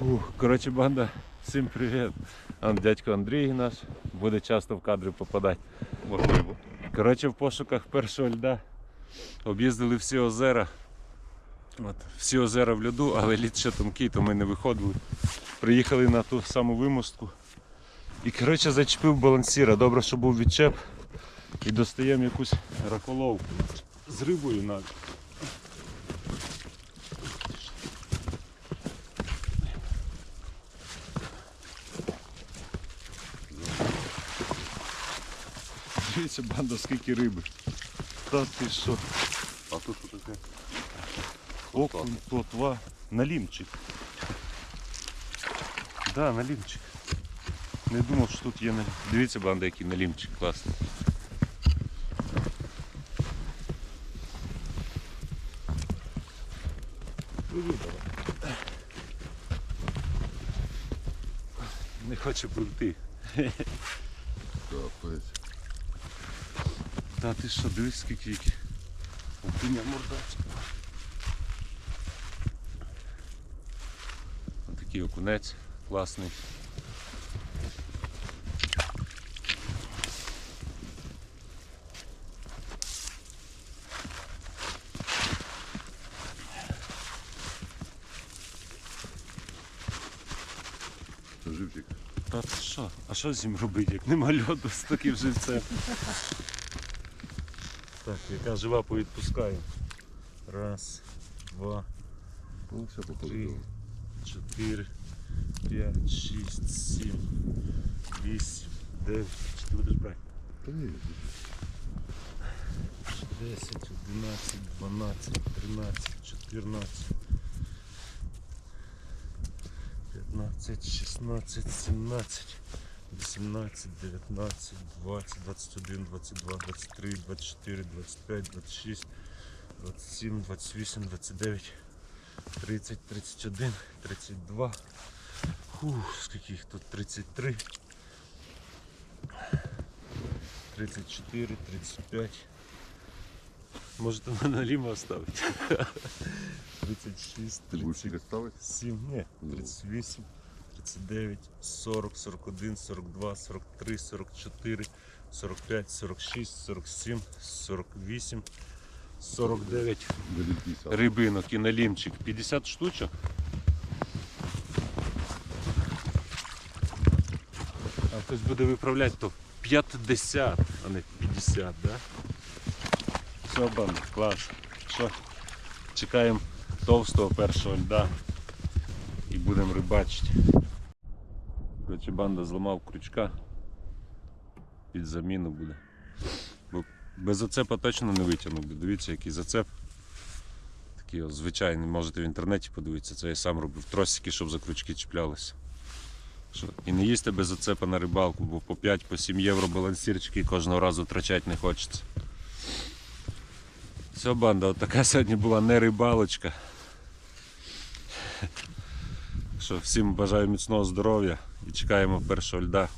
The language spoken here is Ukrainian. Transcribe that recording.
Фух, коротше, банда, всім привіт. Он дядько Андрій наш буде часто в кадри попадати. Можливо. Коротше, в пошуках першого льда об'їздили всі озера. От, всі озера в льоду, але лід ще тонкий, то ми не виходили. Приїхали на ту саму вимостку. І коротше зачепив балансіра. Добре, що був відчеп. І достаємо якусь раколовку. З рибою навіть. Дивіться, банда, скільки риби. Та ти що? А тут що таке? Окунь, плотва, налімчик. Да, налімчик. Не думав, що тут є налімчик. Дивіться, банда, який налімчик класний. Не хоче пройти. Капець. Та ти що, дивись скільки які. Опиня мордачка. Отакий окунець класний. Це живчик. Та ти що? А що з ним робити, як нема льоду з таким живцем? Так, яка жива повідпускаю. Раз, два, Ну, три, чотири, п'ять, шість, сім, вісім, дев'ять. Чи ти будеш брати? Та ні, 10, 11, 12, 13, 14, 15, 16, 17, 18, 19, 20, 21, 22, 23, 24, 25, 26, 27, 28, 29, 30, 31, 32. Фух, скільки їх тут? 33. 34, 35. Можете мене наліво оставити. 36, ти будеш їх ставити? 37, ні, Ну. 38, 39, 40, 41, 42, 43, 44, 45, 46, 47, 48, 49 рибинок і налімчик. 50 штучок. А хтось буде виправляти, то 50, а не 50, да? Все, банда, клас. Що? Чекаємо товстого першого льда і будемо рибачити. Короче, банда зламав крючка. Під заміну буде. Бо без зацепа точно не витягнув. Дивіться, який зацеп. Такий ось звичайний, можете в інтернеті подивитися. Це я сам робив тросики, щоб за крючки чіплялися. Що? І не їсти без зацепа на рибалку, бо по 5-7 євро балансірчики кожного разу втрачати не хочеться. Все, банда, от така сьогодні була не рибалочка. Що, всім бажаю міцного здоров'я і чекаємо першого льда.